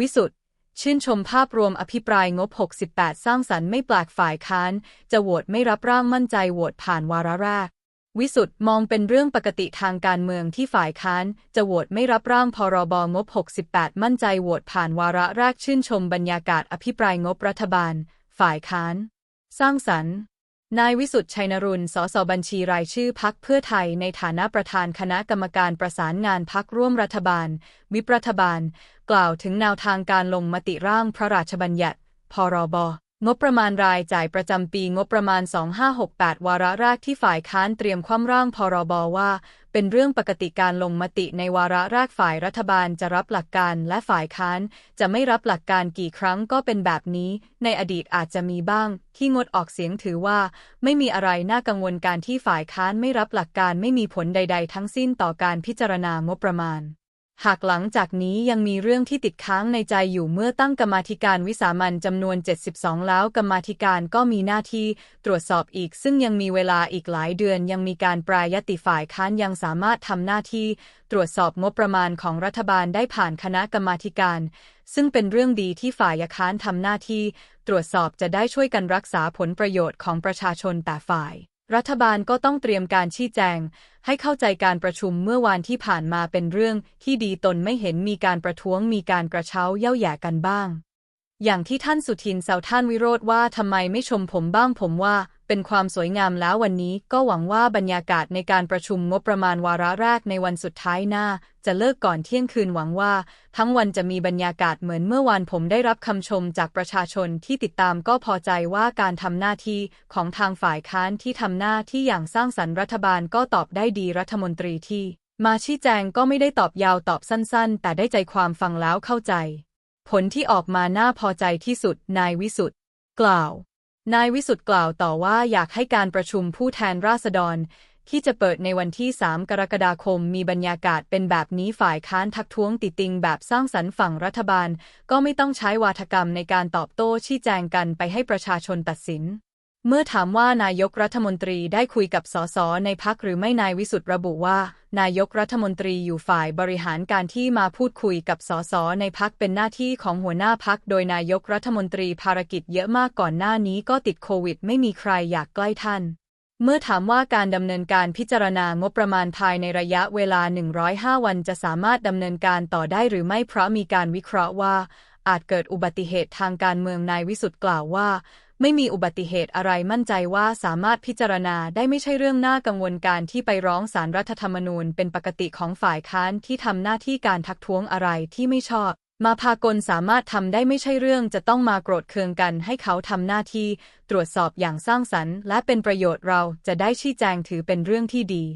วิสุทธ์ชื่นชมภาพรวมอภิปรายงบ 68 สร้างสรรค์ไม่แปลกฝ่ายค้าน จะโหวตไม่รับร่างมั่นใจโหวตผ่านวาระแรก วิสุทธ์มองเป็นเรื่องปกติทางการเมืองที่ฝ่ายค้าน จะโหวตไม่รับร่างพรบงบ 68 มั่นใจโหวตผ่านวาระแรกชื่นชมบรรยากาศอภิปรายงบรัฐบาล ฝ่ายค้าน สร้างสรรค์นายวิสุทธ์ชัยนรุนสสบัญชีรายชื่อพักเพื่อไทยในฐานะประธานคณะกรรมการประสานงานพักร่วมรัฐบาล วิปรัฐบาล กล่าวถึงแนวทางการลงมติร่างพระราชบัญญัติ พรบ งบประมาณรายจ่ายประจำปีงบประมาณ 2568 วาระแรกที่ฝ่ายค้านเตรียมคว่ำร่างพรบว่า เป็นเรื่องปกติการลงมติในวาระแรกฝ่ายรัฐบาลจะรับหลักการและฝ่ายค้าน จะไม่รับหลักการกี่ครั้งก็เป็นแบบนี้ ในอดีตอาจจะมีบ้าง ที่งดออกเสียงถือว่า ไม่มีอะไรน่ากังวลการที่ฝ่ายค้านไม่รับหลักการไม่มีผลใด ๆ ทั้งสิ้นต่อการพิจารณางบประมาณ หากหลังจากนี้ยังมีเรื่องที่ติดค้างในใจอยู่เมื่อตั้งกรรมาธิการวิสามันจำนวน 72 แล้วกรรมาธิการก็มีหน้าที่ตรวจสอบอีก ซึ่งยังมีเวลาอีกหลายเดือนยังมีการปรายติฝ่ายค้านยังสามารถทำหน้าที่ ตรวจสอบงบประมาณของรัฐบาลได้ผ่านคณะกรรมาธิการ ซึ่งเป็นเรื่องดีที่ฝ่ายค้านทำหน้าที่ ตรวจสอบจะได้ช่วยกันรักษาผลประโยชน์ของประชาชนแต่ฝ่าย รัฐบาลก็ต้องเตรียมการชี้แจง ให้เข้าใจการประชุมเมื่อวานที่ผ่านมาเป็นเรื่องที่ดีตนไม่เห็นมีการประท้วงมีการกระเช้าเย่าแย่กันบ้าง อย่างที่ท่านสุทินเสาท่านวิโรธว่าทำไมไม่ชมผมบ้างผมว่า เป็นความสวยงามแล้ววันนี้ก็หวังว่าบรรยากาศในการประชุมงบประมาณวาระแรกในวันสุดท้ายหน้า จะเลิกก่อนเที่ยงคืนหวังว่า ทั้งวันจะมีบรรยากาศเหมือนเมื่อวานผมได้รับคำชมจากประชาชนที่ติดตามก็พอใจว่าการทำหน้าที่ของทางฝ่ายค้านที่ทำหน้าที่อย่างสร้างสรรค์รัฐบาลก็ตอบได้ดีรัฐมนตรีที่ มาชี้แจงก็ไม่ได้ตอบยาวตอบสั้น ๆ แต่ได้ใจความฟังแล้วเข้าใจ ผลที่ออกมาน่าพอใจที่สุดนายวิสุทธ์กล่าว นายวิสุทธ์กล่าวต่อว่าอยากให้การประชุมผู้แทนราษฎร ที่จะเปิดในวันที่ 3 กรกฎาคมมีบรรยากาศเป็นแบบนี้ฝ่ายค้านทักท้วงติติงแบบสร้างสรรค์ฝั่งรัฐบาล ก็ไม่ต้องใช้วาทกรรมในการตอบโต้ชี้แจงกันไปให้ประชาชนตัดสิน เมื่อถามว่านายกรัฐมนตรีได้คุยกับสสในพักหรือไม่นายวิสุทธ์ระบุว่า นายกรัฐมนตรีอยู่ฝ่ายบริหารการที่มาพูดคุยกับสสในพักเป็นหน้าที่ของหัวหน้าพักโดยนายกรัฐมนตรีภารกิจเยอะมากก่อนหน้านี้ก็ติดโควิด ไม่มีใครอยากใกล้ท่านเมื่อถามว่าการดำเนินการพิจารณางบประมาณภายในระยะเวลา 105 วันจะสามารถดำเนินการต่อได้หรือไม่เพราะมีการวิเคราะห์ว่า อาจเกิดอุบัติเหตุทางการเมืองนายวิสุทธ์กล่าวว่า ไม่มีอุบัติเหตุอะไรมั่นใจว่าสามารถพิจารณาได้ไม่ใช่เรื่องน่ากังวลการที่ไปร้องศาลรรัฐธรรมนูญเป็นปกติของฝ่ายค้านที่ทำหน้าที่การทักท้วงอะไรที่ไม่ชอบ มาพากลสามารถทำได้ไม่ใช่เรื่องจะต้องมาโกรธเคืองกันให้เขาทำหน้าที่ ตรวจสอบอย่างสร้างสรรค์ และเป็นประโยชน์เราจะได้ชี้แจงถือเป็นเรื่องที่ดี